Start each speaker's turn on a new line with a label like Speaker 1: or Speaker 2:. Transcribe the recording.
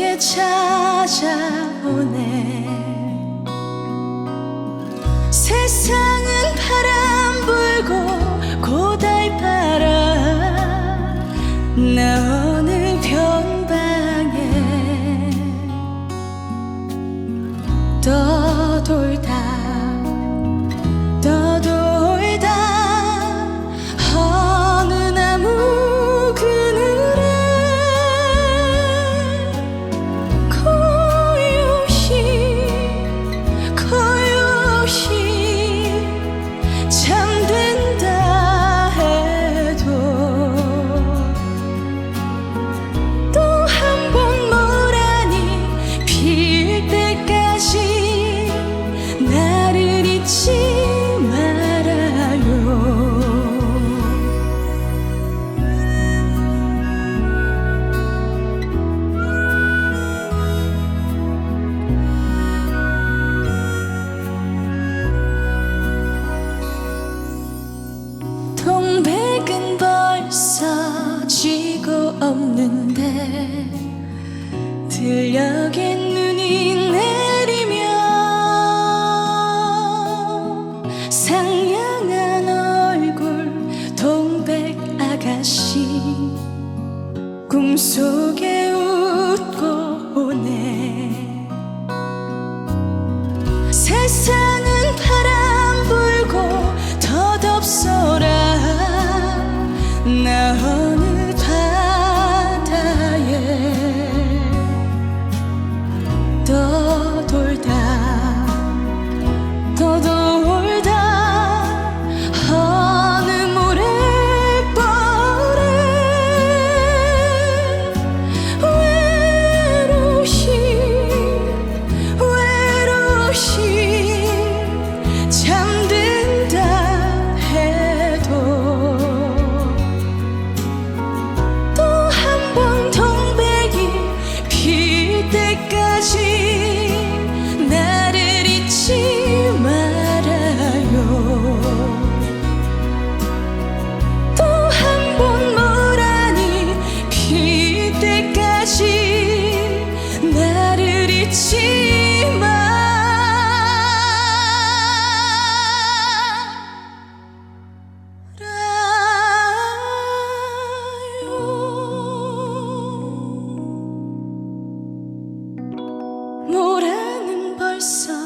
Speaker 1: 어떻게 찾아 she 아가씨 꿈속에 웃고 오네. 세상은 바람 불고 덧없어라. 나 어느 바다에 떠돌다. sun.